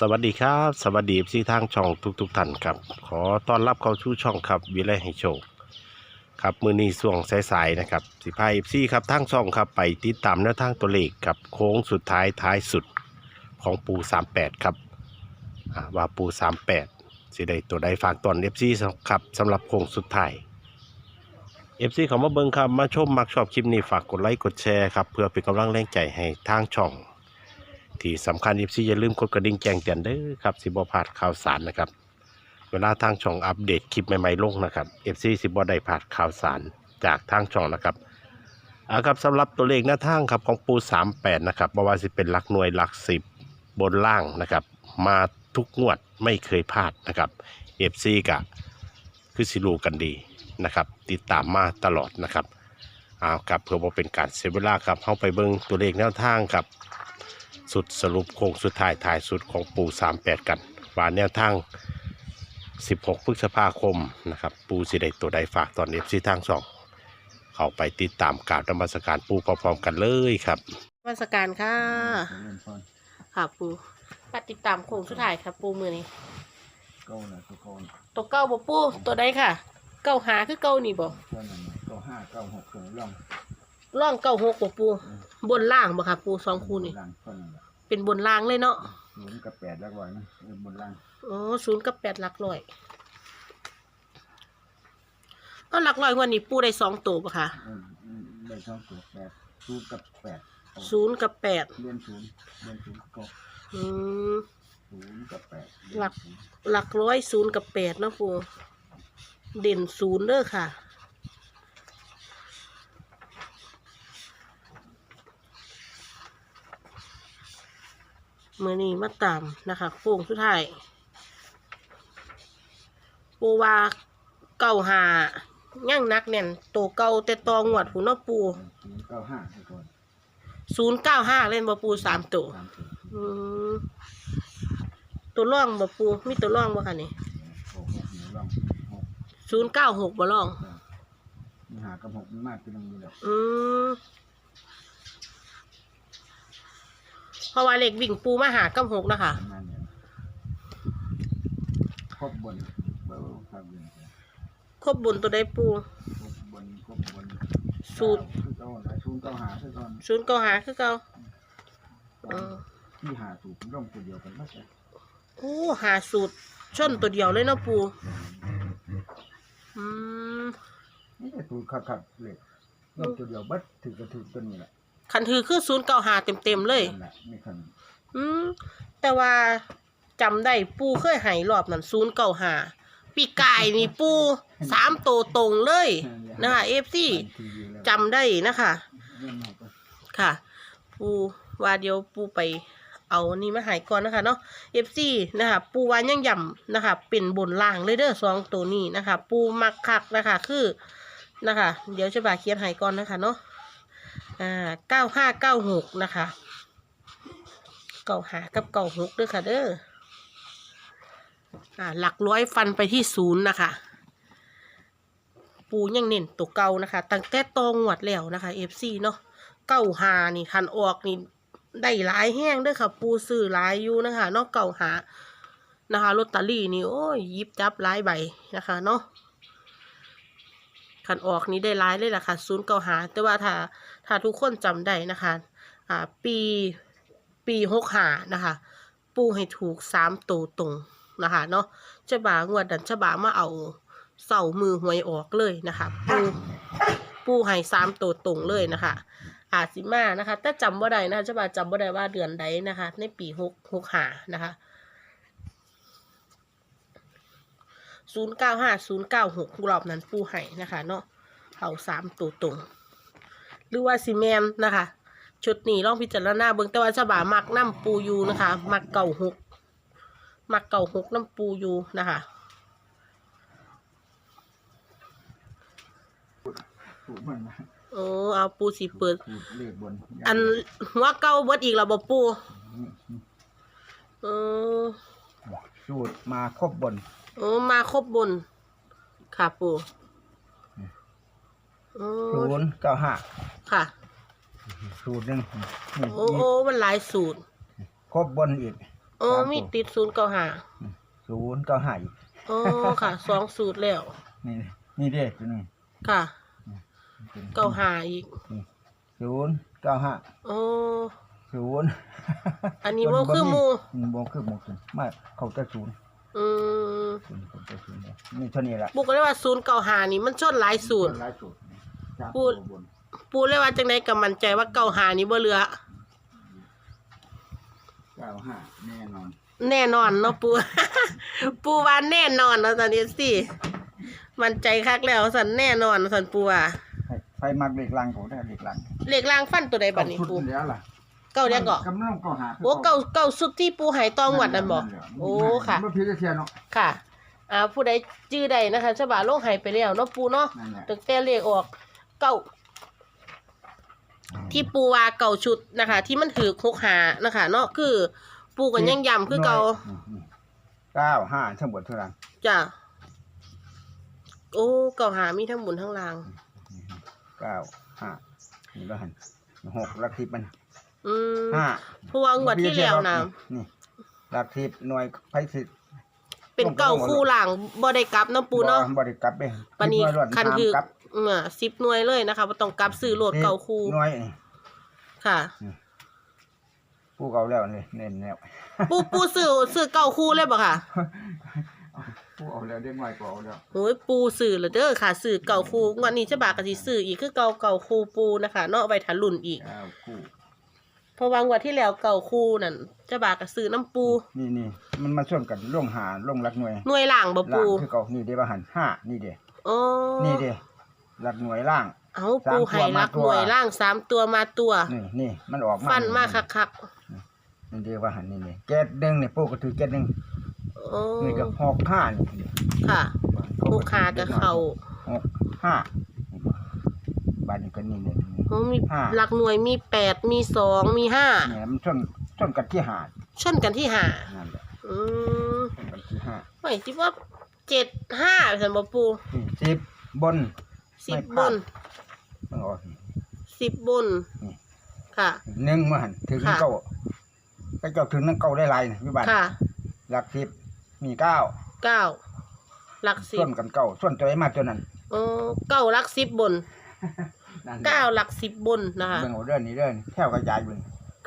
สวัสดีครับ สวัสดีที่ทางช่องทุกๆท่านครับ ขอต้อนรับเข้าสู่ช่องครับวิไลให้โชคครับมือนี้ส่วงสายๆนะครับสิพายเอฟซีครับทางช่องครับไปติดตามแนวทางตัวเลขกับโค้งสุดท้ายท้ายสุดของปู38ครับอ่าว่าปู38สิได้ตัวใดฝากตอนเอฟซีครับสำหรับโค้งสุดท้ายเอฟซีขามาเบิ่งครับมาชมมักชอบคลิปนี้ฝากกดไลค์กดแชร์ครับเพื่อเป็นกำลังแรงใจให้ทางช่อง ที่สำคัญอีซีอย่าลืมกดกระดิ่งแจ้งเตือนเด้อครับสิบพลาดข่าวสารนะครับ เวลาทางช่องอัปเดตคลิปใหม่ๆลงนะครับเอฟซีสิบได้พลาดข่าวสารจากทางช่องนะครับเอาครับสำหรับตัวเลขหน้าทางครับของปู38นะครับบ่ว่าสิเป็นหลักหน่วยหลักสิบบนล่างนะครับ มาทุกงวดไม่เคยพลาดนะครับเอฟซีกะคือสิรูกันดีนะครับติดตามมาตลอดนะครับเอาครับเพื่อว่าเป็นการเสียเวลาครับเข้าไปเบิ่งตัวเลขแนวทางครับ สุดสรุปโค้งสุดท้ายท้ายสุดของปู่38 กันว่าแนวทาง 16 พฤษภาคมนะครับ ปูสิได้ตัวใดฝากตอนเอฟซีทางสองเข้าไปติดตามการนมัสการปูพร้อมๆกันเลยครับมาสการค่ะเจริญพรค่ะปูปฏิดตามโค้งสุดท้ายค่ะปูมือนี้เก้าน่ะตัวเก้าตัวเก้าบ่ปูตัวใดค่ะ เก้าหาคือเก้านี่บ่ตัวนั้นน่ะเก้าห้าเก้าหกตัวร่องร่องเก้าหกบ่ปูบนล่างบ่ค่ะปูสองคู่นี่ บล่างตัวนั้นแหละเป็นบนล่างเลยเนาะศูนย์กับแปดแล้วก่อนนะเออบนล่างอ๋อศูนย์กับแปดหลักร้อยเอาหลักร้อยงวันนี้ปูได้สองตัวบ่ค่ะเอออืมได้ช่องตัวแปดศูนย์กับแปดเอาศูนย์กับแปดเรียนศูนย์เรียนศูนย์ก็อืม ศูนย์กับแปดหลักหลักร้อยศูนย์กับแปดเนาะปูเด่นศูนย์เด้อค่ะ มือนี้มาตามนะคะโค้งสุดท้ายปูว่าเก่าหาย่างนักเนี่ยโตวเก่าแต่ตองวดหูเนาะปูศูนย์เก้าห้าไปก่อนศูนย์เก้าห้าเล่นบ่ปูสามตัวสามตัวอืมตัวร่องบ่ปูมีตัวร่องบ่คะนี่หกหกหนึ่งร่องหกศูนย์เก้าหกบ่ร่องมีหากับหกมันมากเป็นลงอยู่แล้วอืม เพราะว่าเหล็กวิ่งปูมาหากับหกนะคะประมาณเนี้ยครบบนเบอร์ครับเรียนไปครบบนตัวได้ปู ครบบนครบบนสูตร คือเก้าหลายศูนย์เก้าหาคือก่อนศูนย์เก้าหาคือเก่าเออที่หาสูตรร่องตัวเดียวกันมาใช่โอ้หาสูตรชนตัวเดียวเลยเนาะปูอืมนี่จะสูตรขัดขัดๆเลยร่องตัวเดียวบัดถือกระถือตัวนี้แหละ คันถือคือศูนย์เก้าหาเต็มเต็มๆเลย นั่นแหละไม่คันอืมแต่ว่าจำได้ปูเคยใหายรอบนั้นศูนย์เก้าหาปีกายนี่ปูสามโตวตรงเลยนะคะเอฟซีคันทีเดียวแล้วจำได้นะคะเรื่องมากก็ค่ะ ปูว่าเดียวปูไปเอานี่มาใหายก่อนนะคะเนาะเอฟซีนะคะปูวายังย่ำนะคะ เป็นบนล่างเลยเด้อสองตัวนี้นะคะ ปูมักคักนะคะคือนะคะ เดี๋ยวจะบาเขียนใหายก่อนนะคะเนาะ อ่าเก้าห้าเก้าหกนะคะเก้าหากับเก้าหกด้อค่ะเด้ออ่าหลักร้อยฟันไปที่ศูนย์นะคะ ปูยังเน้นตัวเก่านะคะ ตั้งแต่ตองหวดแล้วนะคะเอฟซีเนาะเก้าหานี่คันออกนี่ได้หลายแห้งด้วยค่ะ ปูซื้อหลายอยู่นะคะเนาะเก้าหานะคะลอตเตอรี่นี่โอ้ยยิบจับหลายใบนะคะเนาะ คันออกนี่ได้หลายเลยล่ะค่ะศูนย์เก้าหาแต่ว่าถ้าถ้าทุกคนจำได้นะคะอ่าปีปีหกหานะคะ ปูให้ถูกสามตัวตรงนะคะเนาะฉบางวดดันฉบามาเอาเสามือหวยออกเลยนะคะ ปูปูให้สามตัวตรงเลยนะคะอาจสิมานะคะแต่จำว่าใดนะจะบาจำว่าใดว่าเดือนใดนะคะ ในปีหกหกหานะคะ ศูนย์เก้าห้าศูนย์เก้าหกรอบนั้นปูให้นะคะเนาะเอาสามตัวตรง หรือว่าซีเมนนะคะชุดนี้ลองพิจารณาเบิ่งแต่ว่าฉบามักน้ำปูอยูนะคะมักเก่าหกมักเก่าหกน้ำปูอยูนะคะสูตรมันนะโอ้เอาปูสีเปิดสูตรเลขบนอันหัวเก่าเบิดอีกแล้วบ่ปูเออสูตรมาครบบน โอ้มาครบบน ค่ะปูโอ้ศูนย์เก้าห้าค่ะ สูตรหนึ่งนี่โอ้โอ้มันหลายสูตร ครบบนอีกโอ้อ๋อสามตัวมีติดศูนย์เก้าหาศูนย์เก้าห้าอีกอ๋อค่ะ สองสูตรแล้ว นี่นี่เด้ตัวนึงค่ะ เก้าหาอีกศูนย์เก้าห้าอ๋อศูนย์อันนี้บ่คือหมู่อืมบ่คือหมู่คือมาเขาจะศูนย์อืม ศูนย์เขาจะศูนย์เนี่ยนี่เท่านี้ละบุกก็เลยว่าศูนย์เก้าหานี่มันชนหลายสูตร หลายสูตรจากพูดตัวบนปูเลยว่าจังไดก็มั่นใจว่าเก้าหานี่บ่เหลือ เก้าห้าแน่นอนแน่นอนเนาะปู ปูว่าแน่นอนเนาะตอนนี้สิมั่นใจคักแล้วสันแน่นอนสันปูว่าไฟไฟมักเล็กลังก็ได้เล็กลังเลขล่างฟันตัวใดบัดนี้เก้าปูชุดแล้วล่ะเก้าเรียกเกาะกำลังเก้าหาโอ้เก้าเก้าสุดที่ปูใหายตองหวัดนั่นบ่โอ้ค่ะบ่พี่จะเทียนเนาะค่ะ อ่าผู้ใดจื้อใดนะคะฉบาโลกหายไปแล้วเนาะปูเนาะนั่นแหละตึกแต่เลขออกเก้าที่ปูว่าเก่าชุดนะคะ ที่มันถือคกหานะคะ เนาะคือ ปูกันยังย้ำคือเก่าอืมอืมเก้าห้าทั้งหมดเท่าไหร่จ้ะโอ้เก่าหามีทั้งบุญทั้งลาง เก้าห้านี่ก็หันหกลักทิพย์มันอืมห้าเพราะว่างวดที่แล้วนะนี่ลักทิพย์หน่วยไพ่สิทธิ์ เป็นเก่าคู่หลังบ่ได้กลับเนาะปูเนาะบ่ได้กลับเด้ปานนี้สิบหวยรวดคันถือตามกลับเมื่อสิบหน่วยเลยนะคะบ่ต้องกลับซื้อโหลดเก่าคู่หน่วยนี่ค่ะผู้เก่าแล้วนี่เน้นแล้วปูปูซื้อซื้อเก่าคู่เลยบ่ค่ะผู้เอาแล้วเด็กน้อยก็เอาแล้วโอ้ยปูสื่อและเด้อค่ะสื่อเก่าคูงวันนี้จะบากกะสิสื่ออีกคือเก่าเก่าคูปูนะคะเนาะไว้ทันรุ่นอีกเก้าคู่ เพราะวางวันที่แล้วเก่าคูนั่นจะบากกะสื่อน้ำปู นี่นี่มันมาส่วนกันลงหาลงหลักหน่วยหน่วยล่างบ่ล่าปูงคือเก่านี่เด้บ่หันห้านี่เด้โอ้นี่เด้หลักหน่วยล่าง เอาปูไห้รักหน่วยล่างสามตัวมาตัว นี่นี่มันออกมาฟันมาคักคักนี่เด้ว่าหันนี่นี่เจ็ดหนึ่งนี่ปู่ก็ถือเจ็ดหนึ่งๆโอ้นี่ก็หกห้านี่นี่ค่ะลูกค้ากับเขาหกห้าบ้านนี้ก็นี่เนี่ ยโอ้มีห้า หลักหน่วยมีแปดมีสองมีห้าเนี่ยมันชนชนกันที่หาดชนกันที่ห้านั่นแหละอืมชนกันที่ห้าไม่คิดว่าเจ็ดห้าสันบ่ปูนี่สิบบน สิบไม่บพลาด นมันออกสิบบนนี่ค่ะ หนึ่งมาหันถึงค่ะ เก้าก็เจ้าถึงนั่งเก้าได้หลายนะพี่บ้านค่ะหลักสิบมีเก้าเก้าหลักสิส่บวนกันเก้าส่วนตัวไหนมาตัวนั้น โอ้เก้าหลักสิบบน นั่นเก้าหลักสิบบนนะคะเบิ่งเอาเรื่องนี้เรื่องแถวกระจายเบิ่ง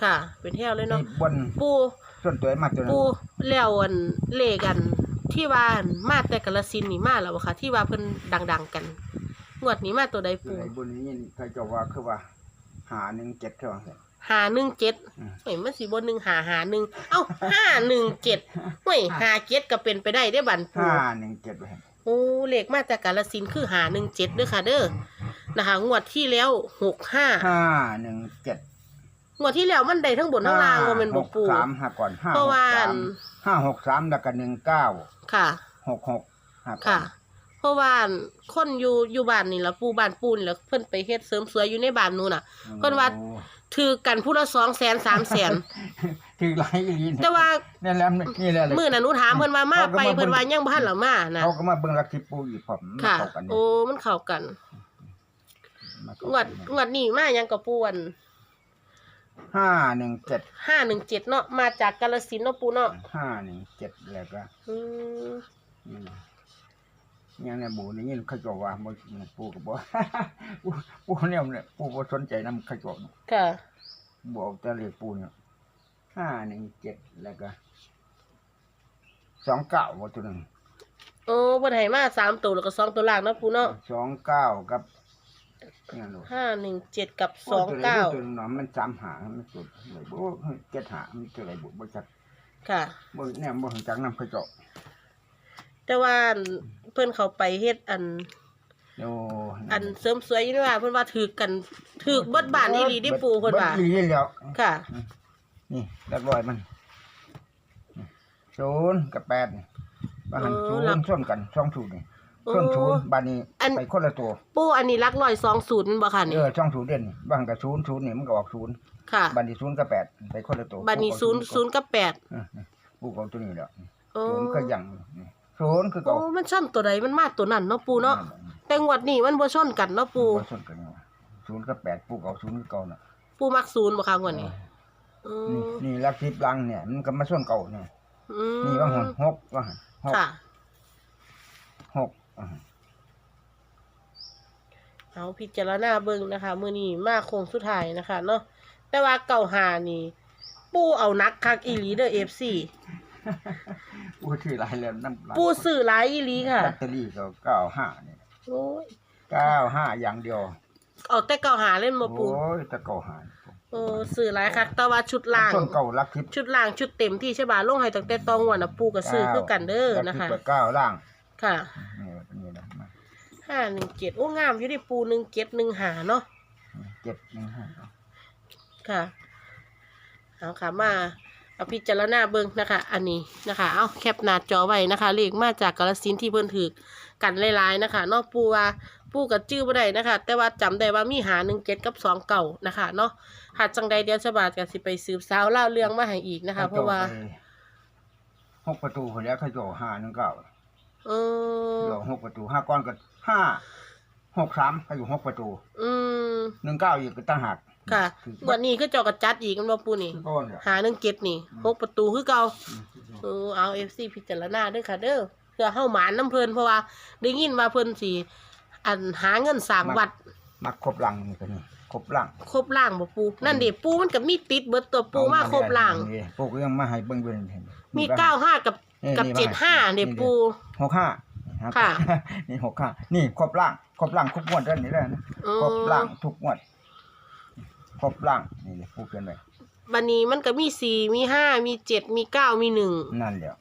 ค่ะ เป็นแถวเลยเนาะสิบบนปูส่วนตัวไหนมาตัวนั้นปูแล้วอันเลกัน ที่ว่าอันมาแต่กาลสินธุ์นี่มาแล้วบ่คะที่ว่าเพิ่นดัง ๆ กันงวดนี้มาตัวใดตัวปูไหนบนนี้ใครจะว่าคือว่าหาหนึ่งเจ็ดเท่าไหร่หาหนึ่งเจ็ดอืม เฮ้ยมันสิบนหนึ่งหาหาหนึ่งเอ้าห้าหนึ่งเจ็ดเฮ้ยหาเจ็ดก็เป็นไปได้ได้อบันปูห้าหนึ่งเจ็ดไปโอ้เลขมาจากกาลสินธุ์คือหาหนึ่งเจ็ดเด้อค่ะ เด้อนะคะ งวดที่แล้วหกห้าห้าหนึ่งเจ็ดงวดที่แล้วมันได้ทั้งบนทั้งล่างว่าแมันบ่ปู สามห้าก่อนห้าเพราะหกว่า สามห้าหกสามแล้วก็หนึ่งเก้าค่ะ หกหกห้าก่อนค่ะ เพราะว่าคนอยู่อยู่บ้านนี่ละปูบ้านปูนแล้วเพิ่นไปเฮ็ดเสริมสวยอยู่ในบ้านนู้นน่ะ เพิ่นว่าโอ้ถือกันผู้ละสองแสนสามแสนถือไรอีหลีเนี่ยแต่ว่านี่แหละนี่แหละมื้อนั้นหนูถามเพิ่นว่ามาไปเขาก็มาเบิ่งเพิ่นว่ายังบ่ทันละมานะเขาก็มาเบิ่งลักทิปูอีกผมมันค่ะ เข้ากันโอ้มันเข้ากันมาเข้างวกัดนงวดนี้มายังกับปูอันห้าหนึ่งเจ็ด517เนาะมาจากกาฬสินธุ์เนาะปูเนาะห้าหนึ่งเจ็ดแล้วก็อืม นี่นะ ยังในหมู่นี่เขาจะว่าบ่ปูก็บ่ปูปูเนี่ยเนี่ยปูบ่สนใจนำเขาจะค่ะบอกแต่เลขปูเนี่ยห้าหนึ่งเจ็ดแล้วก็สองเก้าว่าตัวหนึ่งโอ้เพิ่นให้มาสามตัวแล้วก็สองตัวล่างเนาะปูเนาะสองเก้ากับเนี่ยลูก517กับสองเก้าตัวหนึ่งเนาะมันจำหามันสุดเลยบ่เจ็ดหามันตัวอะไรบ่บ่จักค่ะบ่เนี่ยบ่รู้จักนำเขาเจาะ แต่ว่าเพิ่นเขาไปเฮ็ดอัน โอ้อันเสริมสวยอยู่นี่ว่าเพิ่นว่าถือกันถือเบิดบ้านอีหลีได้ปูเพิ่นว่าบิดอีหลีแล้วค่ะ นี่เรียบร้อยมันศูนย์กับแปดนี่บ้านเออศูนหลักย์ส่วนกันสองศูนย์นี่โอ้ส่วนศูนย์บ้านนี้อันไปคนละตัวปูอันนี้รักร้อยสองศูนย์บ่ค่ะเอนี่อช่องศูนย์เด่นบ้างกับศูนย์ศูนย์นี่มันก็ออกศูนย์ค่ะบ้านนี้ศูนย์กับแปดไปคนละตัวบัดนี้ศูนย์ศูนย์กับแปดเออปูเอาตัวนี้แล้วโอ้ศูนย์ก็ยังนี่ ศูนย์คือโอ้เก่ามันช่อนตัวใดมันมาตัวนั้นเนาะปูเนาะแหลแต่งวดนี้มันบ่ช่อนกันเนาะปู บ่ส่วนกันว่าศูนย์กับแปดปูเอาศูนย์คือเก่าน่ะปูมักศูนย์บ่ค่ะงวดนี้อืนี่มนี่ลักสิบลังเนี่ยมันก็มาส่วนเก่าเนี่ยอืมนี่ว่าหกหกว่าหั่นหกค่ะ หกว่าหั่นเอาพิจารณาเบิ่งนะคะมื้อนี้มาโค้งสุดท้ายนะคะ เนาะแต่ว่าเก่าหานี่ ปูเอานักคักอีหลีเด้อ FC ปูถือหลายแล้วน้ำลายปูซื้อหลายอีหลีค่ะแบตเตอรี่ก็เก้าห้าเนี่ยโอ้ยเก้าห้าอย่างเดียวเอาแต่เก่าหาเล่นมาปูโอ้ยแตะเก้าห้าเออซื้อหลายคักแต่ว่าชุดล่างส่วนเก่าลักสิบชุดล่างชุดเต็มที่ใช่ป่ะลงให้ตั้งแต่ตองวันนะปูก็ซื้อคือกันเด้อนะคะลักสิบกับเก้าล่างค่ะนี่นี่นะมาห้าหนึ่งเจ็ดโอ้งามอยู่ดิปูหนึ่งเจ็ดหนึ่งหาเนาะเจ็ดหนึ่งห้าค่ะเอาค่ะมา เอาพิจารณาเบิ่งนะคะ อันนี้นะคะ เอาแคปหน้าจอไว้นะคะเลขมาจากกาลสินธุ์ที่เพิ่นถือกันหลายๆนะคะเนาะปูว่าปูกับจื้อบ่ได้นะคะ แต่ว่าจำได้ว่ามีหาหนึ่งเจ็ดกับสองเก่านะคะเนาะหากจังใดเดียวฉบาดก็สิไปสืบสาวเล่าวเรื่องมาให้อีกนะคะ เพราะว่าหกประตูคนแล้วเขาโจห้าหนึ่งเก้าเออโจหกประตูห้าก้อนก็ห้าหกสามเขาอยู่หกประตู อืมหนึ่งเก้าอีกก็ตั้งหัก ค่ะคือวันนี้คือเจอกระจัดอีกกันบ่ปูนี่คือก้อนเนี่ย หาหนึ่งเจ็ดนี่หกประตูคือเก่าเออเอาเอฟซีพิจารณาเด้วยค่ะเด้อเพื่อเข้าหมานน้ำเพลินเพราะว่าได้ยินว่าเพลินสีอันหาเงินสร้างวัดมักครบหลังนี่ก็นี่ครบหลังครบล่างบ่ปูนั่นเด็ปูมันกับมีติดเบิดตัวปูมาครบล่าง นี่ปูก็ยังมาให้เบิ่งเบิ่งเห็นมีเก้าห้ากับนี่กับนี่เจ็ดห้าเด็ปู หกห้าค่ะ นี่หกห้านี่ครบล่างครบล่างทุกงวดเด้านนี้เลยนะอืมครบล่างทุกงวด ครบล่างนี่เลยปูเขียนไว้วันนี้มันก็มีสี่มีห้ามีเจ็ดมีเก้ามีหนึ่งนั่นแหละ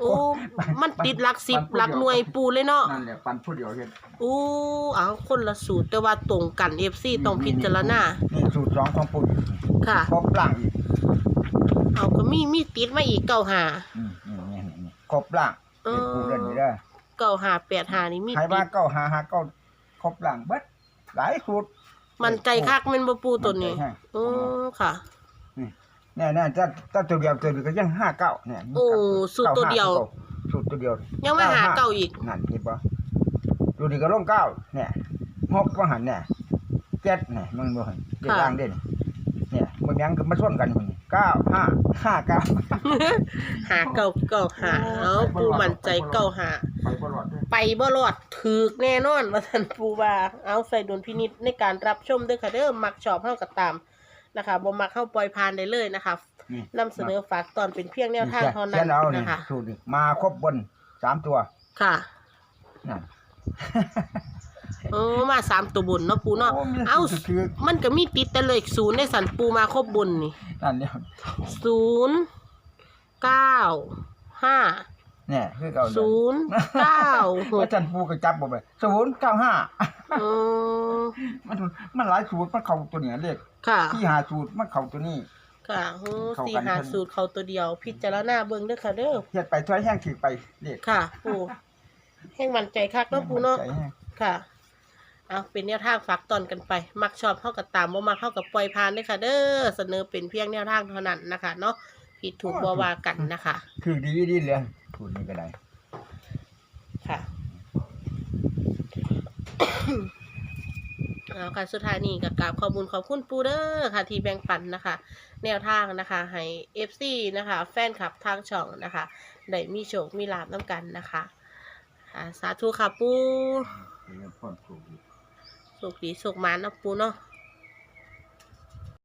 โอ้ มันติดหลักสิบหลักหน่วยปูเลยเนาะนั่นแหละปันผู้เดียวเห็นอู้เอาคนละสูตรแต่ว่าตรงกันเอฟซีต้องพิจารณานี่สูตรสองของปูค่ะครบล่างอีกเอาก็มีมีติดมาอีกเก้าหาอืมนี่นี่นี่นี่ครบล่างเออเป็นปูเล่นนี่ได้อเก้าหาแปดหานี่มีใครติว่าดเก้าหาหาเก้าครบล่างเบิดหลายสูตร มันใจคักแมันบ่ปูตัวนี้มันใจให้โอ้ค่ะ เนี่ยเนี่ยถ้าถ้าตัวเดียวตัวเดียวก็ยังห้าเก้าเนี่ยโอ้สูตรตัวเดียวสูตรตัวเดียวยังไม่หาเก่าอีก นั่นเห็นปะดูนี่ก็ลงเก้าเนี่ยหกก็หันเนี่ยเจ็ดเนี่ยมันบ่หันเจ็ดค่ะ ล่างเด่น เนี่ยมันยังก็มาชนกันมันเก้าห้าห้าเก้าหาเก่าเก่าหาเอาปูมั่นใจเก่าหา ไปตลอดเลยไปบ่รอดถึกแน่นอนว่าท่านปูว่าเอาใส่ดุลพินิจในการรับชมด้วยค่ะเด้อมักชอบเฮาก็ตามนะคะบ่มักเฮาปล่อยผ่านได้เลยนะคะนี่นำเสนอฝากตอนเป็นเพียงแนวทางเท่านั้ขีนยเอานี่นะคะ สูตรนี่มาครบบนสามตัวค่ะ นั่น เออมาสามตัวบนเนาะปูเนาะ โอ้มีเอาสูตรคือ มันก็มีติดแต่เลขศูนย์ในสันปูมาครบบนนี่นั่นเนี่ยศูนย์เก้าห้าเนี่ยคือเก่าศูนย์เก้าหว่ากจันปูก็จับบ่ไปศูนย์เก้าห้าอืมมันมันหลายสูตรมันเข้าตัวเนี้ยเลขค่ะ ที่หาสูตรมันเข้าตัวนี้ ค่ะโอ้เข้าสี่กันหาทันสูตรเขาตัวเดียว พิจารณาเบิ่งเด้อค่ะเด้อ เฮ็ดไปถ้วยแห้งถือไปเลขค่ะ ปูแห่งมันใจคักเนาะปูเนาะ ใจแห้งค่ะ เอาเป็นแนวทางฝากตอนกันไป มักชอบเข้ากับตามบ่มักเข้ากับปล่อยผ่านเด้อค่ะ เด้อเสนอเป็นเพียงแนวทางเท่านั้นนะคะ เนาะผิดถูกบ่ว่ากันนะคะ คือดีดีเลยพูดนี่ก็ได้ค่ะเอาค่ะสุดท้ายนี้ก็กราบขอบคุญขอบคุณปูเดอร์ค่ะ ที่แบ่งปันนะคะ แนวทางนะคะ ให้ FC นะคะ แฟนคลับทางช่องนะคะได้มีโชคมีลาบน้ำกันนะคะค่ะสาธุค่ะปูเรื่องพ่นถูกสุข ดีสุขหมานเนาะปูเนาะ